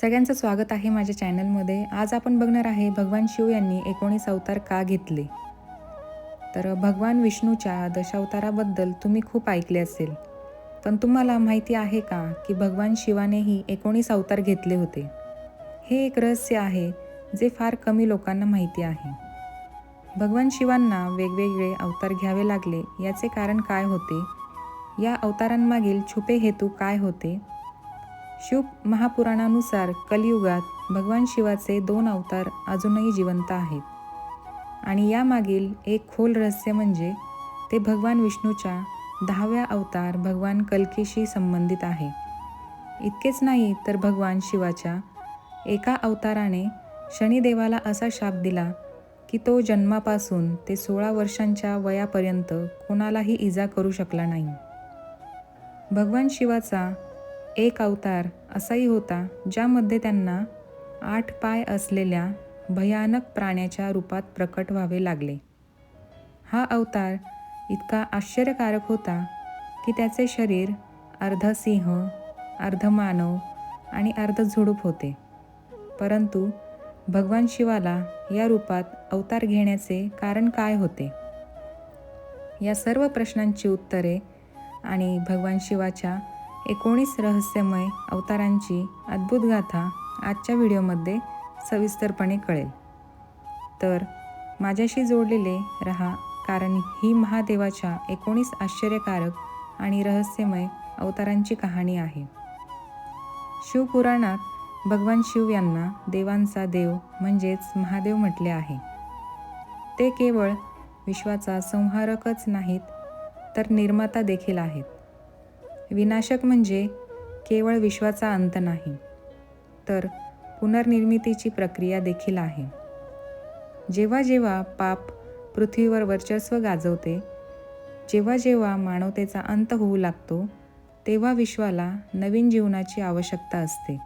सगळ्यांचं स्वागत आहे माझ्या चॅनलमध्ये. आज आपण बघणार आहे भगवान शिव यांनी एकोणीस अवतार का घेतले? तर भगवान विष्णूच्या दशावताराबद्दल तुम्ही खूप ऐकले असेल. पण तुम्हाला माहिती आहे का की भगवान शिवानेही एकोणीस अवतार घेतले होते? हे एक रहस्य आहे जे फार कमी लोकांना माहिती आहे. भगवान शिवांना वेगवेगळे अवतार घ्यावे लागले. याचे कारण काय होते? या अवतारांमागील छुपे हेतू काय होते? शिव महापुराणानुसार कलियुगात भगवान शिवाचे दोन अवतार अजूनही जिवंत आहेत. आणि यामागील एक खोल रहस्य म्हणजे ते भगवान विष्णूच्या दहाव्या अवतार भगवान कल्कीशी संबंधित आहे. इतकेच नाही तर भगवान शिवाच्या एका अवताराने शनिदेवाला असा शाप दिला की तो जन्मापासून ते सोळा वर्षांच्या वयापर्यंत कोणालाही इजा करू शकला नाही. भगवान शिवाचा एक अवतार असाही होता ज्यामध्ये त्यांना आठ पाय असलेल्या भयानक प्राण्याच्या रूपात प्रकट व्हावे लागले. हा अवतार इतका आश्चर्यकारक होता की त्याचे शरीर अर्ध सिंह अर्ध मानव आणि अर्ध झुडूप होते. परंतु भगवान शिवाला या रूपात अवतार घेण्याचे कारण काय होते? या सर्व प्रश्नांची उत्तरे आणि भगवान शिवाच्या एकोणीस रहस्यमय अवतारांची अद्भुत गाथा आजच्या व्हिडिओमध्ये सविस्तरपणे कळेल. तर माझ्याशी जोडलेले रहा कारण ही महादेवाच्या एकोणीस आश्चर्यकारक आणि रहस्यमय अवतारांची कहाणी आहे. शिवपुराणात भगवान शिव यांना देवांचा देव म्हणजेच महादेव म्हटले आहे. ते केवळ विश्वाचा संहारकच नाहीत तर निर्माता देखील आहेत. विनाशक म्हणजे केवळ विश्वाचा अंत नाही तर पुनर्निर्मितीची प्रक्रिया देखील आहे. जेव्हा जेव्हा पाप पृथ्वीवर वर्चस्व गाजवते जेव्हा जेव्हा मानवतेचा अंत होऊ लागतो तेव्हा विश्वाला नवीन जीवनाची आवश्यकता असते.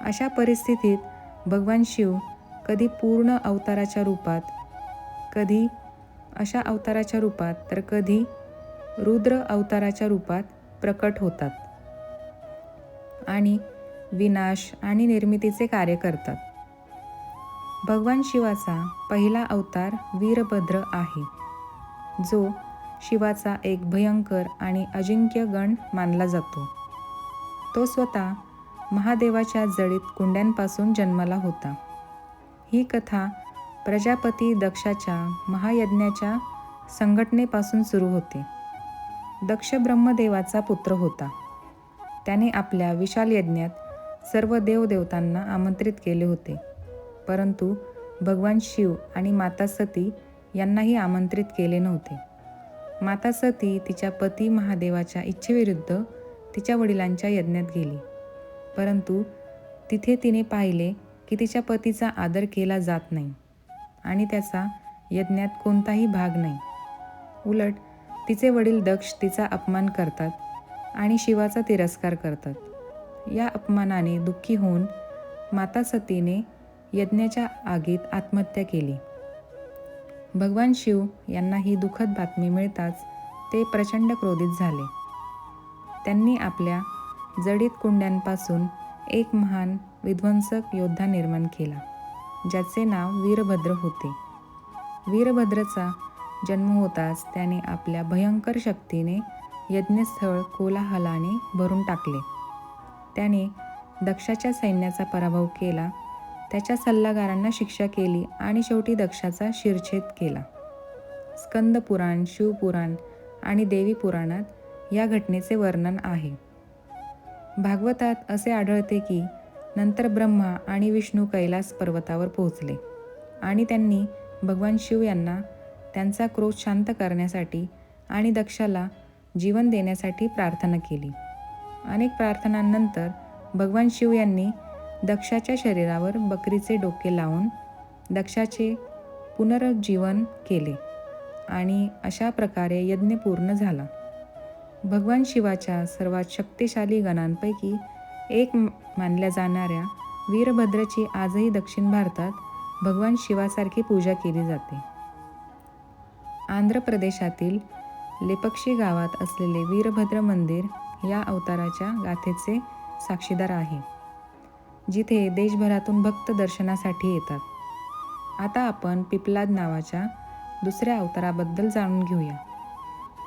अशा परिस्थितीत भगवान शिव कधी पूर्ण अवताराच्या रूपात कधी अशा अवताराच्या रूपात तर कधी रुद्र अवताराच्या रूपात प्रकट होतात आणि विनाश आणि निर्मितीचे कार्य करतात. भगवान शिवाचा पहिला अवतार वीरभद्र आहे जो शिवाचा एक भयंकर आणि अजिंक्य गण मानला जातो. तो स्वतः महादेवाच्या जडीत कुंड्यांपासून जन्माला होता. ही कथा प्रजापती दक्षाच्या महायज्ञाच्या संघटनेपासून सुरू होते. दक्ष ब्रह्मदेवाचा पुत्र होता. त्याने आपल्या विशाल यज्ञात सर्व देवदेवतांना आमंत्रित केले होते. परंतु भगवान शिव आणि माता सती यांनाही आमंत्रित केले नव्हते. माता सती तिच्या पती महादेवाच्या इच्छेविरुद्ध तिच्या वडिलांच्या यज्ञात गेली. परंतु तिथे तिने पाहिले की तिच्या पतीचा आदर केला जात नाही आणि त्याचा यज्ञात कोणताही भाग नाही. उलट तिचे वडील दक्ष तिचा अपमान करतात आणि शिवाचा तिरस्कार करतात. या अपमानाने दुःखी होऊन माता सतीने यज्ञाच्या आगीत आत्महत्या केली. भगवान शिव यांना ही दुःखद बातमी मिळताच ते प्रचंड क्रोधित झाले. त्यांनी आपल्या जडीत कुंड्यांपासून एक महान विध्वंसक योद्धा निर्माण केला ज्याचे नाव वीरभद्र होते. वीरभद्रचा जन्म होताच त्याने आपल्या भयंकर शक्तीने यज्ञस्थळ कोलाहलाने भरून टाकले. त्याने दक्षाच्या सैन्याचा पराभव केला त्याच्या सल्लागारांना शिक्षा केली आणि शेवटी दक्षाचा शिरछेद केला. स्कंद पुराण शिवपुराण आणि देवी पुराणात या घटनेचे वर्णन आहे. भागवतात असे आढळते की नंतर ब्रह्मा आणि विष्णू कैलास पर्वतावर पोहोचले आणि त्यांनी भगवान शिव यांना त्यांचा क्रोध शांत करण्यासाठी आणि दक्षाला जीवन देण्यासाठी प्रार्थना केली. अनेक प्रार्थनांनंतर भगवान शिव यांनी दक्षाच्या शरीरावर बकरीचे डोके लावून दक्षाचे पुनरुज्जीवन केले आणि अशा प्रकारे यज्ञ पूर्ण झाला. भगवान शिवाच्या सर्वात शक्तिशाली गणांपैकी एक मानल्या जाणाऱ्या वीरभद्राची आजही दक्षिण भारतात भगवान शिवासारखी पूजा केली जाते. आंध्र प्रदेशातील लेपक्षी गावात असलेले वीरभद्र मंदिर या अवताराच्या गाथेचे साक्षीदार आहे जिथे देशभरातून भक्त दर्शनासाठी येतात. आता आपण पिपलाद नावाच्या दुसऱ्या अवताराबद्दल जाणून घेऊया.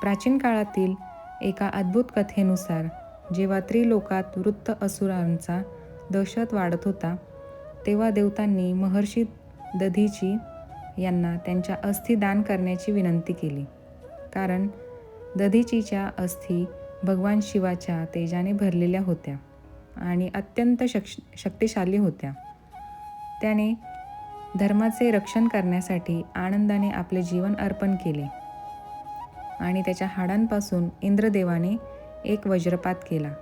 प्राचीन काळातील एका अद्भुत कथेनुसार जेव्हा त्रिलोकात वृत्त असुरांचा दहशत वाढत होता तेव्हा देवतांनी महर्षी दधीची यांना त्यांच्या अस्थी दान करण्याची विनंती केली. कारण दधीचीच्या अस्थी भगवान शिवाच्या तेजाने भरलेल्या होत्या आणि अत्यंत शक्ष शक्तिशाली होत्या. त्याने धर्माचे रक्षण करण्यासाठी आनंदाने आपले जीवन अर्पण केले आणि त्याच्या हाडांपासून इंद्रदेवाने एक वज्रपात केला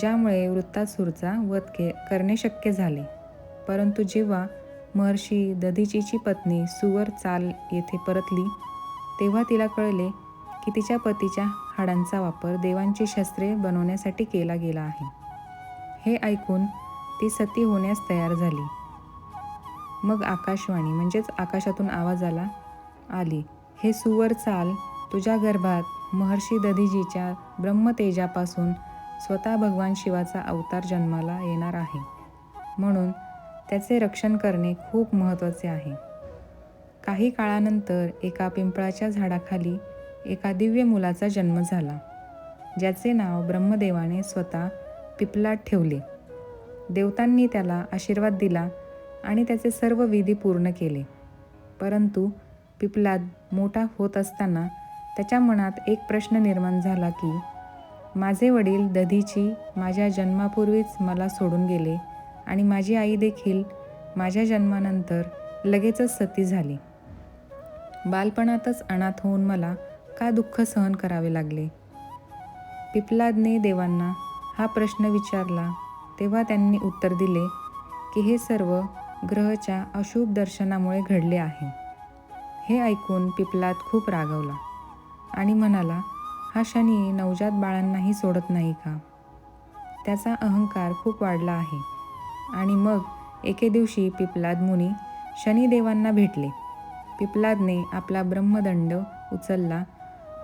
ज्यामुळे वृत्तासूरचा वध के करणे शक्य झाले. परंतु जेव्हा महर्षी दधीचीची पत्नी सुवर चाल येथे परतली. तेव्हा तिला कळले की तिच्या पतीच्या हाडांचा वापर देवांची शस्त्रे बनवण्यासाठी केला गेला आहे. हे ऐकून ती सती होण्यास तयार झाली. मग आकाशवाणी म्हणजेच आकाशातून आवाज आला आली हे सुवर चाल तुझ्या गर्भात महर्षी दधीजीच्या ब्रह्मतेजापासून स्वतः भगवान शिवाचा अवतार जन्माला येणार आहे. म्हणून त्याचे रक्षण करणे खूप महत्त्वाचे आहे. काही काळानंतर एका पिंपळाच्या झाडाखाली एका दिव्य मुलाचा जन्म झाला ज्याचे नाव ब्रह्मदेवाने स्वतः पिपलात ठेवले. देवतांनी त्याला आशीर्वाद दिला आणि त्याचे सर्व विधी पूर्ण केले. परंतु पिपलाद मोठा होत असताना त्याच्या मनात एक प्रश्न निर्माण झाला की माझे वडील दधीची माझ्या जन्मापूर्वीच मला सोडून गेले आणि माझी आई देखील माझ्या जन्मानंतर लगेचच सती झाली. बालपणातच अनाथ होऊन मला का दुःख सहन करावे लागले? पिपलादने देवांना हा प्रश्न विचारला तेव्हा त्यांनी उत्तर दिले की हे सर्व ग्रहच्या अशुभ दर्शनामुळे घडले आहे. हे ऐकून पिपलाद खूप रागवला आणि म्हणाला हा शनी नवजात बाळांनाही सोडत नाही का? त्याचा अहंकार खूप वाढला आहे. आणि मग एके दिवशी पिपलाद मुनी शनिदेवांना भेटले. पिपलादने आपला ब्रह्मदंड उचलला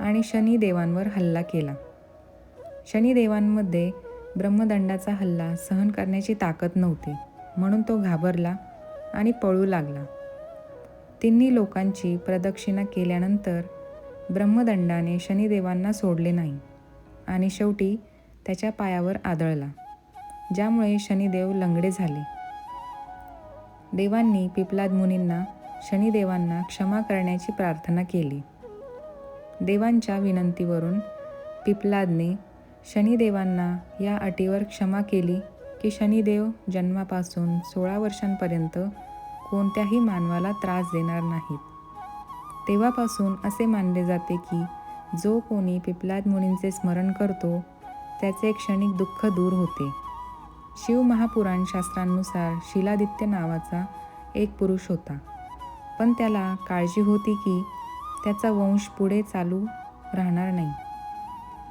आणि शनिदेवांवर हल्ला केला. शनिदेवांमध्ये ब्रह्मदंडाचा हल्ला सहन करण्याची ताकद नव्हती म्हणून तो घाबरला आणि पळू लागला. तिन्ही लोकांची प्रदक्षिणा केल्यानंतर ब्रह्मदंडाने शनिदेवांना सोडले नाही आणि शेवटी त्याच्या पायावर आदळला. ज्यामुळे शनिदेव लंगडे झाले. देवांनी पिपलाद मुनींना शनिदेवांना क्षमा करण्याची प्रार्थना केली. देवांच्या विनंतीवरून पिपलादने शनिदेवांना या अटीवर क्षमा केली की शनिदेव जन्मापासून सोळा वर्षांपर्यंत कोणत्याही मानवाला त्रास देणार नाहीत. तेव्हापासून असे मानले जाते की जो कोणी पिपलाद मुनींचे स्मरण करतो त्याचे क्षणिक दुःख दूर होते. शिव महापुराण शास्त्रांनुसार शिलादित्य नावाचा एक पुरुष होता. पण त्याला काळजी होती की त्याचा वंश पुढे चालू राहणार नाही.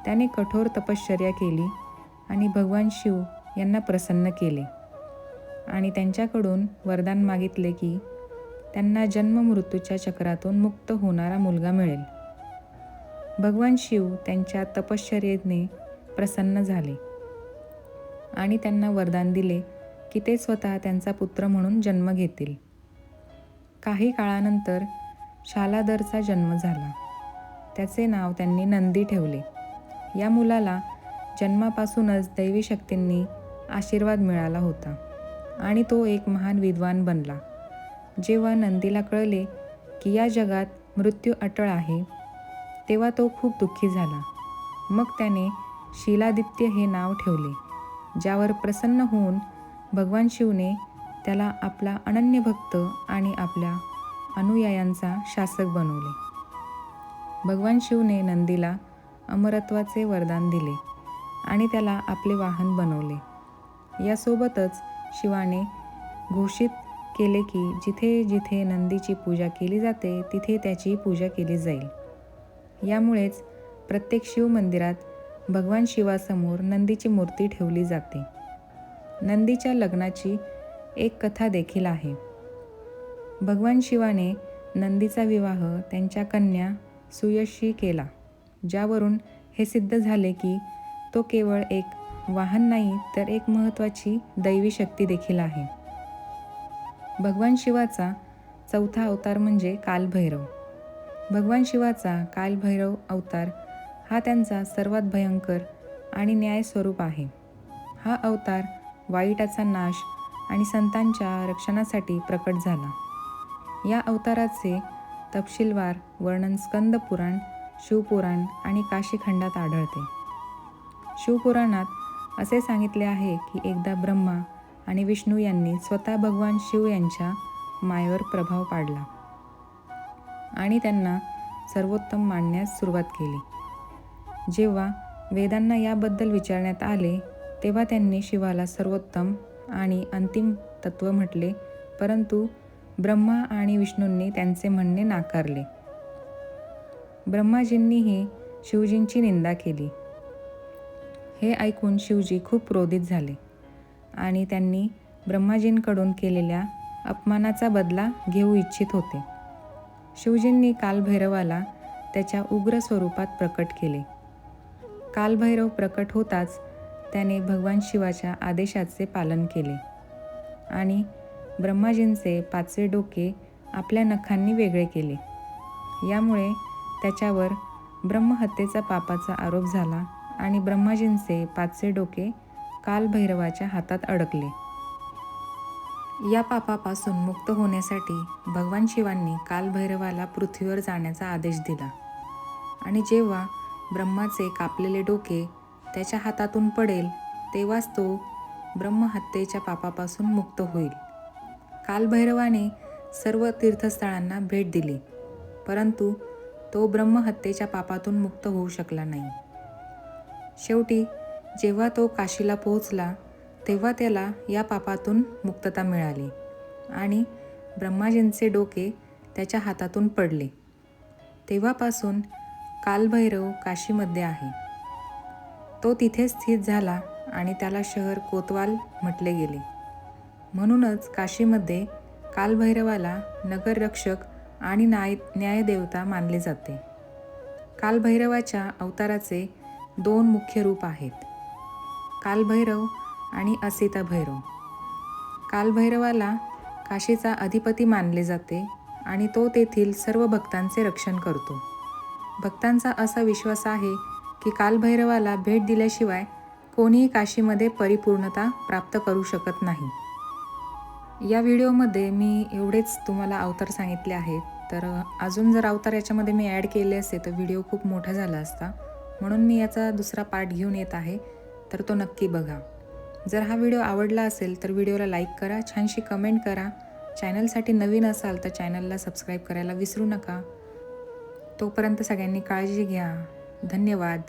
त्याने कठोर तपश्चर्या केली आणि भगवान शिव यांना प्रसन्न केले आणि त्यांच्याकडून वरदान मागितले की त्यांना जन्म मृत्यूच्या चक्रातून मुक्त होणारा मुलगा मिळेल. भगवान शिव त्यांच्या तपश्चर्येने प्रसन्न झाले. आणि त्यांना वरदान दिले की ते स्वतः त्यांचा पुत्र म्हणून जन्म घेतील. काही काळानंतर शालादरचा जन्म झाला. त्याचे नाव त्यांनी नंदी ठेवले. या मुलाला जन्मापासूनच दैवी शक्तींनी आशीर्वाद मिळाला होता आणि तो एक महान विद्वान बनला. जेव्हा नंदीला कळले की या जगात मृत्यू अटळ आहे तेव्हा तो खूप दुःखी झाला. मग त्याने शिलादित्य हे नाव ठेवले. ज्यावर प्रसन्न होऊन भगवान शिवने त्याला आपला अनन्य भक्त आणि आपल्या अनुयायांचा शासक बनवले. भगवान शिवने नंदीला अमरत्वाचे वरदान दिले आणि त्याला आपले वाहन बनवले. यासोबतच शिवाने घोषित केले की जिथे जिथे नंदीची पूजा केली जाते तिथे त्याची पूजा केली जाईल. यामुळेच प्रत्येक शिव मंदिरात भगवान शिवासमोर नंदीची मूर्ती ठेवली जाते. नंदीच्या लग्नाची एक कथा देखील आहे. भगवान शिवाने नंदीचा विवाह त्यांच्या कन्या सुयशी केला ज्यावरून हे सिद्ध झाले की तो केवळ एक वाहन नाही तर एक महत्त्वाची दैवी शक्ती देखील आहे. भगवान शिवाचा चौथा अवतार म्हणजे कालभैरव. भगवान शिवाचा कालभैरव अवतार हा त्यांचा सर्वात भयंकर आणि न्याय स्वरूप आहे. हा अवतार वाईटाचा नाश आणि संतांच्या रक्षणासाठी प्रकट झाला. या अवताराचे तपशीलवार वर्णन स्कंद पुराण शिवपुराण आणि काशीखंडात आढळते. शिवपुराणात असे सांगितले आहे की एकदा ब्रह्मा आणि विष्णू यांनी स्वतः भगवान शिव यांच्या मायेवर प्रभाव पाडला आणि त्यांना सर्वोत्तम मानण्यास सुरुवात केली. जेव्हा वेदांना याबद्दल विचारण्यात आले तेव्हा त्यांनी शिवाला सर्वोत्तम आणि अंतिम तत्व म्हटले परंतु ब्रह्मा आणि विष्णूंनी त्यांचे म्हणणे नाकारले. ब्रह्माजींनीही शिवजींची निंदा केली. हे ऐकून शिवजी खूप क्रोधित झाले आणि त्यांनी ब्रह्माजींकडून केलेल्या अपमानाचा बदला घेऊ इच्छित होते. शिवजींनी कालभैरवाला त्याच्या उग्र स्वरूपात प्रकट केले. कालभैरव प्रकट होताच त्याने भगवान शिवाच्या आदेशाचे पालन केले. आणि ब्रह्माजींचे पाचवे डोके आपल्या नखांनी वेगळे केले. यामुळे त्याच्यावर ब्रह्महत्येचा पापाचा आरोप झाला आणि ब्रह्माजींचे पाचवे डोके कालभैरवाच्या हातात अडकले. या पापापासून मुक्त होण्यासाठी भगवान शिवांनी कालभैरवाला पृथ्वीवर जाण्याचा आदेश दिला. आणि जेव्हा ब्रह्माचे कापलेले डोके त्याच्या हातातून पडेल तेव्हाच तो ब्रह्महत्येच्या पापापासून मुक्त होईल. कालभैरवाने सर्व तीर्थस्थळांना भेट दिली परंतु तो ब्रह्महत्येच्या पापातून मुक्त होऊ शकला नाही. शेवटी जेव्हा तो काशीला पोहोचला तेव्हा त्याला या पापातून मुक्तता मिळाली आणि ब्रह्माजींचे डोके त्याच्या हातातून पडले. तेव्हापासून कालभैरव काशीमध्ये आहे. तो तिथे स्थित झाला आणि त्याला शहर कोतवाल म्हटले गेले. म्हणूनच काशीमध्ये कालभैरवाला नगररक्षक आणि नाय न्यायदेवता मानले जाते. कालभैरवाच्या अवताराचे दोन मुख्य रूप आहेत. कालभैरव आणि असिता भैरव कालभैरवाला काशीचा अधिपती मानले जाते आणि तो तेथील सर्व भक्तांचे रक्षण करतो. भक्तांचा असा विश्वास आहे की कालभैरवाला भेट दिल्याशिवाय कोणीही काशीमध्ये परिपूर्णता प्राप्त करू शकत नाही. या व्हिडिओमध्ये मी एवढेच तुम्हाला अवतार सांगितले आहेत. तर अजून जर अवतार याच्यामध्ये मी ॲड केले असते तर व्हिडिओ खूप मोठा झाला असता. म्हणून मी याचा दुसरा पार्ट घेऊन येत आहे. तर तो नक्की बघा. जर हा व्हिडिओ आवडला असेल तर व्हिडिओला लाईक करा छानशी कमेंट करा. चॅनलसाठी नवीन असाल तर चॅनलला सबस्क्राईब करायला विसरू नका. तोपर्यंत सगळ्यांनी काळजी घ्या. धन्यवाद.